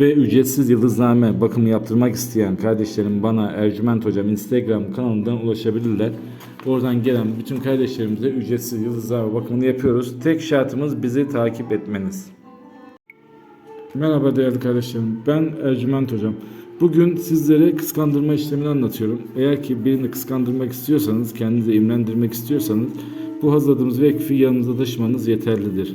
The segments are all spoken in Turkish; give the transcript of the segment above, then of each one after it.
Ve ücretsiz yıldızname bakımı yaptırmak isteyen kardeşlerim bana Ercüment Hocam Instagram kanalından ulaşabilirler. Oradan gelen bütün kardeşlerimize ücretsiz yıldızname bakımını yapıyoruz. Tek şartımız bizi takip etmeniz. Merhaba değerli kardeşlerim. Ben Ercüment Hocam. Bugün sizlere kıskandırma işlemini anlatıyorum. Eğer ki birini kıskandırmak istiyorsanız, kendinizi imrendirmek istiyorsanız bu hazırladığımız vekfi yanınızda taşımanız yeterlidir.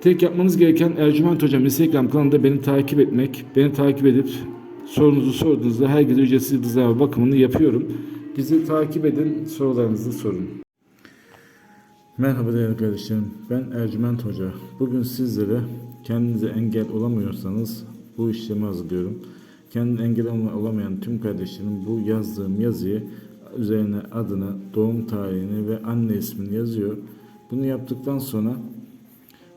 Tek yapmanız gereken Ercüment Hocam Instagram kanalında beni takip etmek. Beni takip edip sorunuzu sorduğunuzda herkese ücretsiz yıldızlama bakımını yapıyorum. Bizi takip edin, sorularınızı sorun. Merhaba değerli kardeşlerim. Ben Ercüment Hoca. Bugün sizlere kendinize engel olamıyorsanız bu işlemi hazırlıyorum. Kendine engel olamayan tüm kardeşlerim bu yazdığım yazıyı üzerine adını, doğum tarihini ve anne ismini yazıyor. Bunu yaptıktan sonra